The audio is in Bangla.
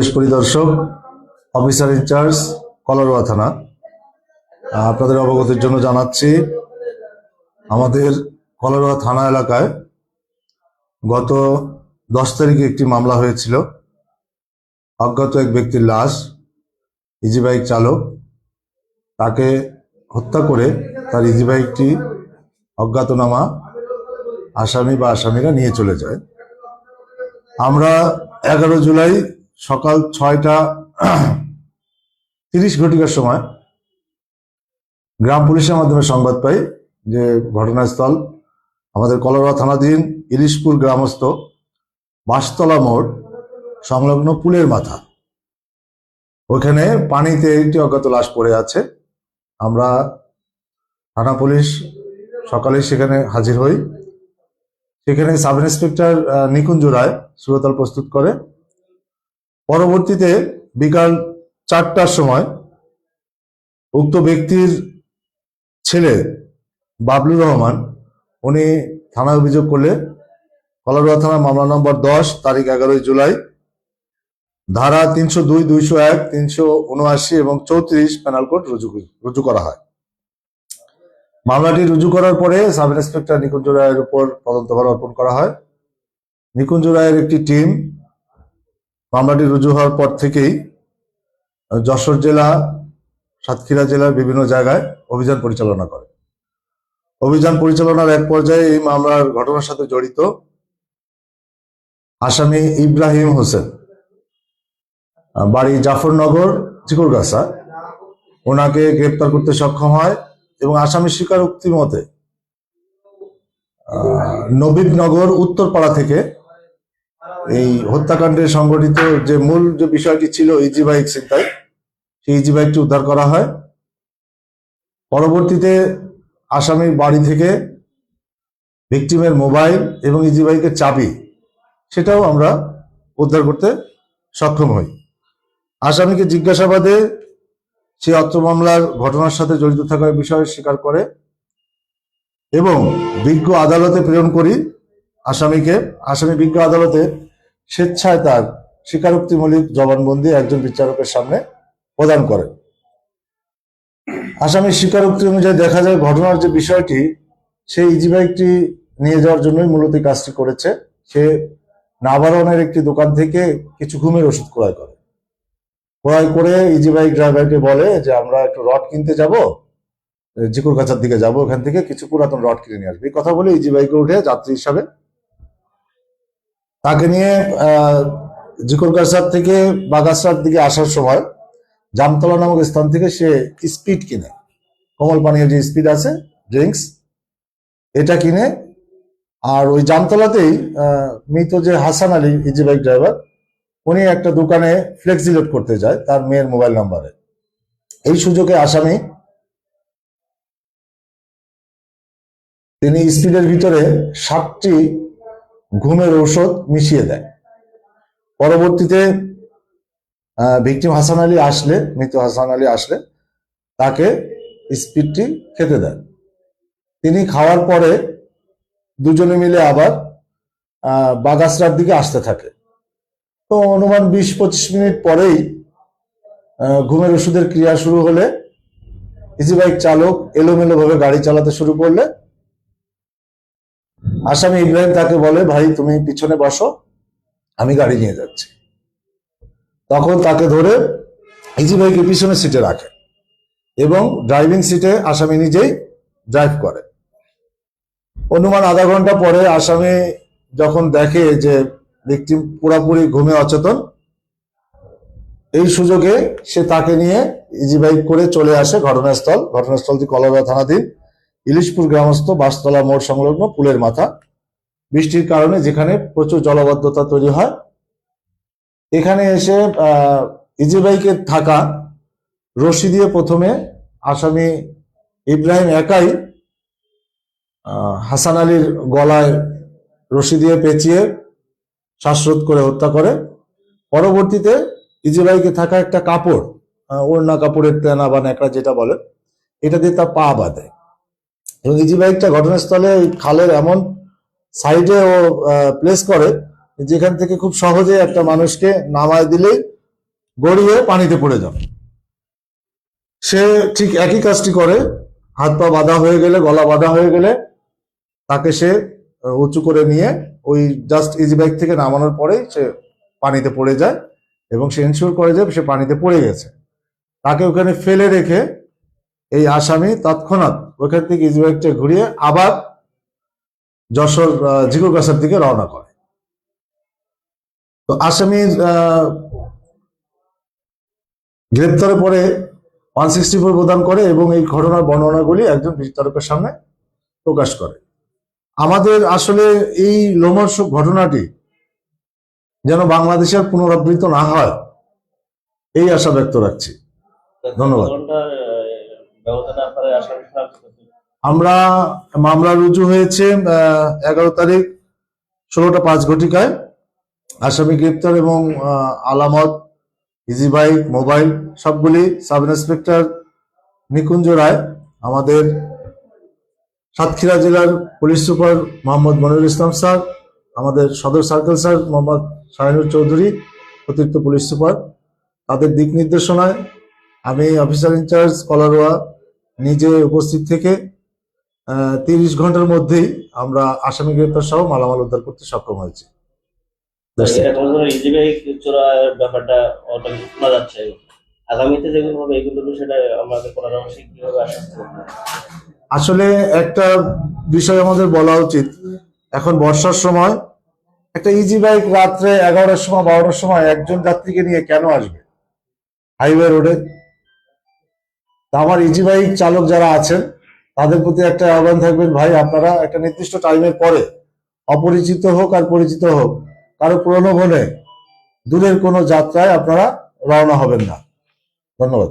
পুলিশ পরিদর্শক, অফিসার ইনচার্জ কলারোয়া থানা। আপনাদের অবগতির জন্য জানাচ্ছি, আমাদের কলারোয়া থানা এলাকায় গত দশ তারিখে একটি মামলা হয়েছিল। অজ্ঞাত এক ব্যক্তির লাশ ইজি বাইক চালক, তাকে হত্যা করে তার ইজি বাইকটি অজ্ঞাতনামা আসামি বা আসামিরা নিয়ে চলে যায়। আমরা এগারো জুলাই সকাল ছয়টা, তিরিশ ঘটিকার সময় গ্রাম পুলিশের মাধ্যমে সংবাদ পাই যে ঘটনাস্থল আমাদের কলরা থানাধীন ইলিশপুর গ্রামস্থ বাসতলা মোড়, সংলগ্ন পুলের মাথা। ওখানে পানিতে একটি অজ্ঞাত লাশ পড়ে আছে। আমরা থানা পুলিশ সকালে সেখানে হাজির হই। সেখানে সাব ইন্সপেক্টর নিকুঞ্জ রায় সুরতাল প্রস্তুত করে। পরবর্তীতে বিকাল চারটার সময় উক্ত ব্যক্তির ছেলে বাবলুর রহমান, উনি থানায় অভিযোগ করলে, কলারোয়া থানার মামলা নম্বর দশ, তারিখ এগারোই জুলাই, ধারা তিনশো দুই, দুইশো এক, তিনশো উনআশি এবং চৌত্রিশ পেনাল কোড রুজু রুজু করা হয়। মামলাটি রুজু করার পরে সাব ইন্সপেক্টর নিকুঞ্জ রায়ের উপর তদন্তভার অর্পণ করা হয়। নিকুঞ্জ রায়ের একটি টিম মামলাটি রুজু হওয়ার পর থেকেই যশোর জেলা সাতক্ষীরা জেলার বিভিন্ন জায়গায় অভিযান পরিচালনা করে। অভিযান পরিচালনার এক পর্যায়ে এই মামলার ঘটনার সাথে জড়িত আসামি ইব্রাহিম হোসেন বাড়ি জাফরনগর চিকুরগাছা। ওনাকে গ্রেপ্তার করতে সক্ষম হয় এবং আসামি স্বীকারোক্তি মতে আহ, নবীনগর উত্তরপাড়া থেকে এই হত্যাকাণ্ডে সংগঠিত যে মূল যে বিষয়টি ছিল ইজি বাইক সেই ইজি বাইকটি উদ্ধার করা হয়। পরবর্তীতে আসামির বাড়ি থেকে ভিকটিমের মোবাইল এবং ইজি বাইকের চাবি, সেটাও আমরা উদ্ধার করতে সক্ষম হই। আসামিকে জিজ্ঞাসাবাদে সে অত্র মামলার ঘটনার সাথে জড়িত থাকার বিষয়ে স্বীকার করে এবং বিজ্ঞ আদালতে প্রেরণ করি আসামিকে। আসামি বিজ্ঞ আদালতে স্বেচ্ছায় তার স্বীকারোক্তিমূলক জবানবন্দি একজন বিচারকের সামনে প্রদান করে। আসামির স্বীকারোক্তি অনুযায়ী দেখা যায় ঘটনার যে বিষয়টি সেই ইজি বাইকটি নিয়ে যাওয়ার জন্যই মূলত কাজটি করেছে। সে নাবারণের একটি দোকান থেকে কিছু ঘুমের ওষুধ ক্রয় করে। ক্রয় করে ইজি বাইক ড্রাইভারকে বলে যে, আমরা একটু রড কিনতে যাব, জিকুর কাছার দিকে যাব ওখান থেকে কিছু পুরাতন রড কিনে নিয়ে আসবে। এই কথা বলে ইজি বাইকে উঠে যাত্রী হিসাবে তাকে নিয়ে, আহ জিকুর কাছার থেকে বাগাসার দিকে আসার সময় জামতলা নামক স্থান থেকে সে স্পিড কিনে, কমল পানীয় যে স্পিড আছে, ড্রিঙ্কস, এটা কিনে, আর ওই জামতলাতেই মৃত যে Hasan Ali, easy bike driver, উনি একটা দোকানে ফ্লেক্সিলোড করতে যায়, তার মেয়ের মোবাইল নাম্বারে। এই সুযোগে আসামি, তিনি স্পিডের ভিতরে সাতটি ঘুমের ঔষধ মিশিয়ে দেয়। পরবর্তীতে ভিকটিম হাসান আলী আসলে মৃত হাসান আলী আসলে, তাকে স্পিডটি খেতে দেন। তিনি খাওয়ার পরে দুজনে মিলে আবার বাগাসরার দিকে আসতে থাকে। তো অনুমান বিশ পঁচিশ মিনিট পরেই ঘুমের ওষুধের ক্রিয়া শুরু হলে ইজি বাইক চালক এলোমেলো ভাবে গাড়ি চালাতে শুরু করলে আসামি ইব্রাহিম তাকে বলে, ভাই, তুমি পিছনে বসো, আমি গাড়ি নিয়ে যাচ্ছি। তখন তাকে ধরে ইজি বাইকের পিছনের সিটে রাখে এবং ড্রাইভিং সিটে আসামি নিজেই ড্রাইভ করে। অনুমান আধা ঘণ্টা পরে আসামি যখন দেখে যে ভিকটিম পুরাপুরি ঘুমে অচেতন, এই সুযোগে সে তাকে নিয়ে ইজি বাইক করে চলে আসে ঘটনাস্থল। ঘটনাস্থলটি কলবা থানাধীন। ইলিশপুর গ্রামস্থ বাসতলা মোড় সংলগ্ন পুলের মাথা। বৃষ্টির কারণে যেখানে প্রচুর জলবদ্ধতা তৈরি হয় এখানে এসে আহ, ইজি বাইকে থাকা রশি দিয়ে প্রথমে আসামি ইব্রাহিম একাই হাসান আলীর গলায় রশি দিয়ে পেঁচিয়ে শ্বাসরোধ করে হত্যা করে। পরবর্তীতে ইজি বাইকে থাকা একটা কাপড় ওড়না কাপড়ের তেনা বা ন্যাকড়া যেটা বলে এটা দিয়ে তার পা বাঁধে। এবং ইজি বাইকটা ঘটনাস্থলে খালের এমন সাইডে ও প্লেস করে যেখান থেকে খুব সহজে একটা মানুষকে নামায় দিলেই গড়িয়ে পানিতে পড়ে যাবে। সে ঠিক একই কাজটি করে, হাত পা বাঁধা হয়ে গেলে, গলা বাঁধা হয়ে গেলে তাকে সে উঁচু করে নিয়ে ওই জাস্ট ইজি বাইক থেকে নামানোর পরেই সে পানিতে পড়ে যায় এবং সে ইনশিওর করে যে সে পানিতে পড়ে গেছে। তাকে ওখানে ফেলে রেখে এই আসামি তৎক্ষণাৎ ওখান থেকে ইজি বাইকটা ঘুরিয়ে আবার যশোর জিগোগাছার দিকে রওনা করে। তো আসামির আহ, গ্রেপ্তারের পরে ওয়ান সিক্সটি ফোর প্রদান করে এবং এই ঘটনার বর্ণনাগুলি একজন বিচারকের সামনে প্রকাশ করে। আমাদের আসলে এই লোমর্ষক ঘটনাটি যেন বাংলাদেশের পুনরাবৃত্ত না হয় এই আশা ব্যক্ত রাখছি। ধন্যবাদ। আমরা মামলা রুজু হয়েছে এগারো তারিখ ষোলোটা পাঁচ ঘটিকায়। আসামি গ্রেপ্তার এবং আলামত, ইজি বাইক, মোবাইল সবগুলি সাব ইন্সপেক্টর নিকুঞ্জ রায়, আমাদের সাতক্ষীরা জেলার police super Mohammad Monirul Islam sir, আমাদের সদর সার্কেল স্যার মোহাম্মদ শাহিনুর চৌধুরী, অতিরিক্ত পুলিশ সুপার। তাদের দিক নির্দেশনায় আমি অফিসার ইনচার্জ কলারোয়া নিজে উপস্থিত থেকে তিরিশ ঘণ্টার মধ্যেই আমরা আসামি গ্রেপ্তার সহ মালামাল উদ্ধার করতে সক্ষম হয়েছি? আসলে একটা বিষয় আমাদের বলা উচিত। এখন বর্ষার সময় একটা ইজি বাইক রাত্রে এগারোটার সময় বারোটার সময় একজন যাত্রীকে নিয়ে কেন আসবে? হাইওয়ে রোডে আমার ইজি বাইক চালক যারা আছেন, তাদের প্রতি একটা আহ্বান থাকবেন ভাই আপনারা একটা নির্দিষ্ট টাইমের পরে অপরিচিত হোক আর পরিচিত হোক, কারও প্রলোভনে দূরের কোনো যাত্রায় আপনারা রওনা হবেন না। ধন্যবাদ।